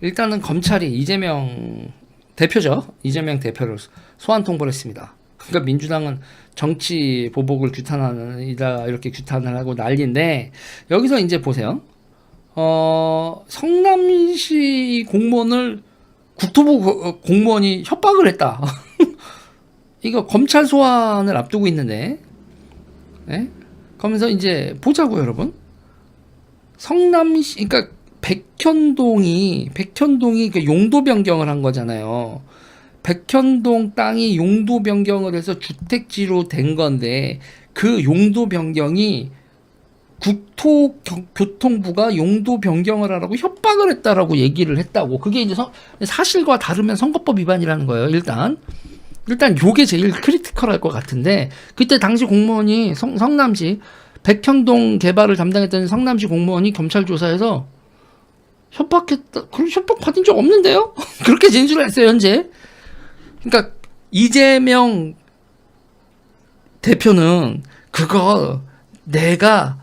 일단은 검찰이 이재명 대표죠. 이재명 대표를 소환 통보를 했습니다. 그러니까 민주당은 정치 보복을 규탄하는 이다 이렇게 규탄을 하고 난리인데 여기서 이제 보세요. 어, 성남시 공무원을 국토부 고- 공무원이 협박을 했다. 이거 검찰 소환을 앞두고 있는데, 예? 그러면서 이제 보자고요, 여러분. 성남시, 그러니까 백현동이 백현동이 그 용도 변경을 한 거잖아요. 백현동 땅이 용도 변경을 해서 주택지로 된 건데 그 용도 변경이 국토교통부가 용도 변경을 하라고 협박을 했다라고 얘기를 했다고. 그게 이제 서- 사실과 다르면 선거법 위반이라는 거예요. 일단 일단 요게 제일 크리티컬할 것 같은데 그때 당시 공무원이 성, 성남시 백현동 개발을 담당했던 성남시 공무원이 검찰 조사에서 협박했다. 그런 협박 받은 적 없는데요? 그렇게 진술을 했어요, 현재. 그러니까 이재명 대표는 그거 내가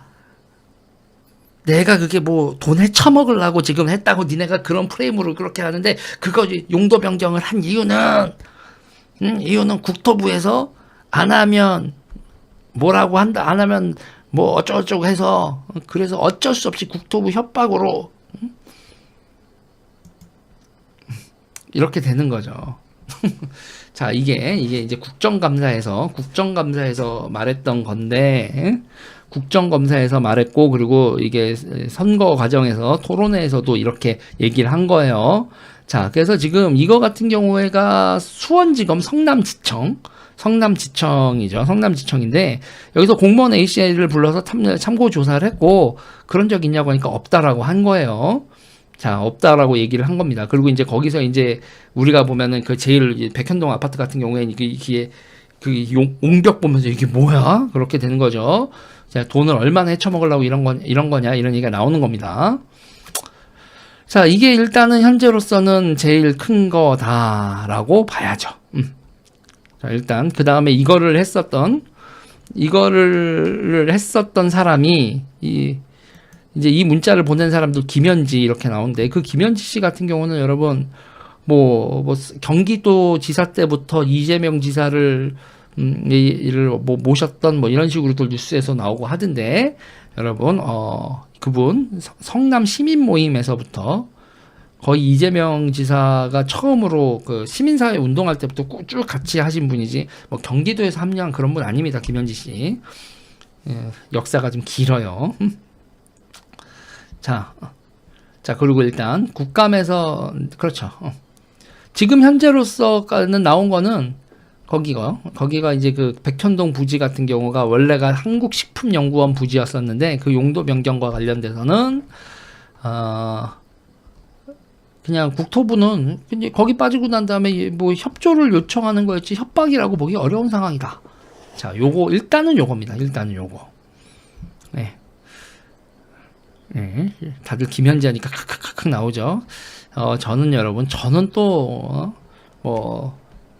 내가 그게 뭐 돈에 처먹으려고 지금 했다고 니네가 그런 프레임으로 그렇게 하는데 그거 용도 변경을 한 이유는 음, 이유는 국토부에서 안 하면 뭐라고 한다 안 하면 뭐 어쩌고저쩌고 해서 그래서 어쩔 수 없이 국토부 협박으로 음? 이렇게 되는 거죠. 자 이게 이게 이제 국정감사에서 국정감사에서 말했던 건데 국정감사에서 말했고 그리고 이게 선거 과정에서 토론회에서도 이렇게 얘기를 한 거예요. 자 그래서 지금 이거 같은 경우에가 수원지검 성남지청 성남지청이죠. 성남지청인데 여기서 공무원 ACI를 불러서 탐, 참고 조사를 했고 그런 적 있냐고 하니까 없다라고 한 거예요. 자, 없다라고 얘기를 한 겁니다. 그리고 이제 거기서 이제 우리가 보면은 그 제일 이 백현동 아파트 같은 경우에는 이게, 이게 그 용- 옹벽 보면서 이게 뭐야? 그렇게 되는 거죠. 자, 돈을 얼마나 헤쳐먹으려고 이런 건, 이런 거냐? 이런 얘기가 나오는 겁니다. 자, 이게 일단은 현재로서는 제일 큰 거다라고 봐야죠. 음. 자, 일단 그 다음에 이거를 했었던 이거를 했었던 사람이 이 이제 이 문자를 보낸 사람도 김현지 이렇게 나오는데 그 김현지 씨 같은 경우는 여러분 뭐, 뭐 경기도 지사 때부터 이재명 지사를 음, 이- 이를 뭐 모셨던 뭐 이런 식으로도 뉴스에서 나오고 하던데 여러분 어 그분 성- 성남 시민 모임에서부터 거의 이재명 지사가 처음으로 그 시민사회 운동할 때부터 꾸- 쭉 같이 하신 분이지 뭐 경기도에서 합류한 그런 분 아닙니다 김현지 씨 예, 역사가 좀 길어요. 자, 어. 자 그리고 일단 국감에서 그렇죠. 어. 지금 현재로서는 나온 거는 거기가 거기가 이제 그 백현동 부지 같은 경우가 원래가 한국식품연구원 부지였었는데 그 용도 변경과 관련돼서는 어 그냥 국토부는 근데 거기 빠지고 난 다음에 뭐 협조를 요청하는 거였지 협박이라고 보기 어려운 상황이다. 자, 요거 일단은 요겁니다. 일단은 요거. 네. 네, 다들 김현지 하니까 크크크크 나오죠. 어, 저는 여러분, 저는 또, 어, 뭐,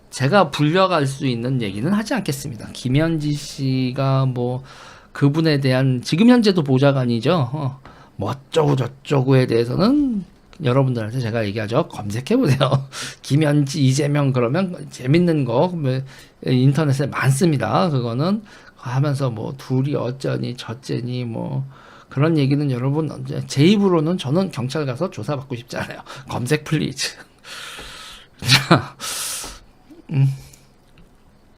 제가 불려갈 수 있는 얘기는 하지 않겠습니다. 김현지 씨가 뭐, 그분에 대한, 지금 현재도 보좌관이죠. 어, 뭐, 어쩌고 저쩌고에 대해서는 여러분들한테 제가 얘기하죠. 검색해보세요. 김현지, 이재명 그러면 재밌는 거, 뭐, 인터넷에 많습니다. 그거는 하면서 뭐, 둘이 어쩌니, 저쩌니, 뭐, 그런 얘기는 여러분 제 입으로는 저는 경찰 가서 조사받고 싶지 않아요. 검색 플리즈. 자, 음.